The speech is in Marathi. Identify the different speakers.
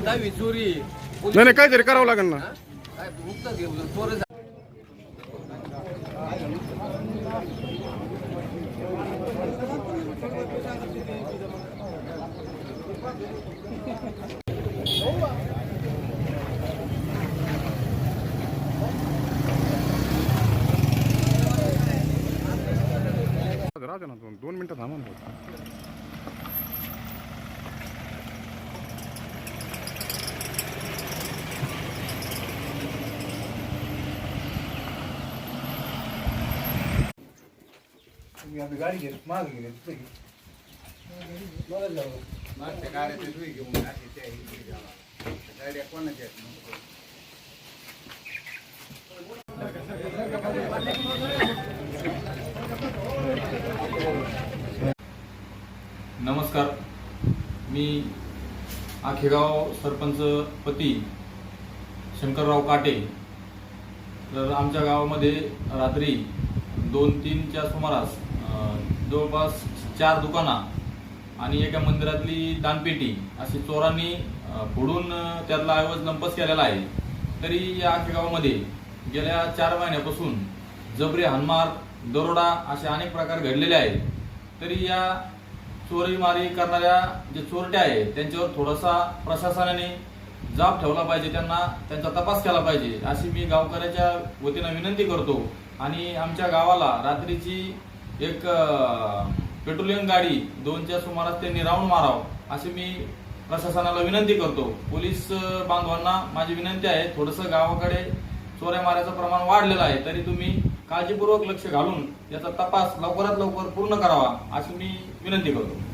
Speaker 1: दहावी चोरी.
Speaker 2: नाही नाही काहीतरी करावं लागेल ना.
Speaker 1: काय मुक्त घेऊ
Speaker 2: राहते ना दोन दोन मिनिटं थांबा ना फक्त.
Speaker 1: मागच्या गाड्या ते तुम्ही घेऊन अशी त्या इकडे जावा. गाड्या कोणाच्या आहेत
Speaker 3: नमस्कार. मी आखेगाव सरपंच पती शंकरराव काटे. तर आमच्या गावामध्ये रात्री दोन तीनच्या सुमारास जवळपास चार दुकानं आणि एका मंदिरातली दानपेटी अशी चोरांनी फोडून त्यातला ऐवज लंपस केलेला आहे. तरी या आखेगावामध्ये गेल्या चार महिन्यापासून जबरे हनमार दरोडा असे अनेक प्रकार घडलेले आहेत. तरी या चोरीमारी करणाऱ्या जे चोरट्या आहेत त्यांच्यावर थोडासा प्रशासनाने जाब ठेवला पाहिजे त्यांना त्यांचा तपास केला पाहिजे अशी मी गावकऱ्याच्या वतीनं विनंती करतो. आणि आमच्या गावाला रात्रीची एक पेट्रोलियम गाडी दोनच्या सुमारास त्यांनी राऊंड मारावं अशी मी प्रशासनाला विनंती करतो. पोलीस बांधवांना माझी विनंती आहे थोडंसं गावाकडे चोऱ्या माऱ्याचं प्रमाण वाढलेलं आहे तरी तुम्ही काळजीपूर्वक लक्ष घालून याचा तपास लवकरात लवकर पूर्ण करावा अशी मी विनंती करतो.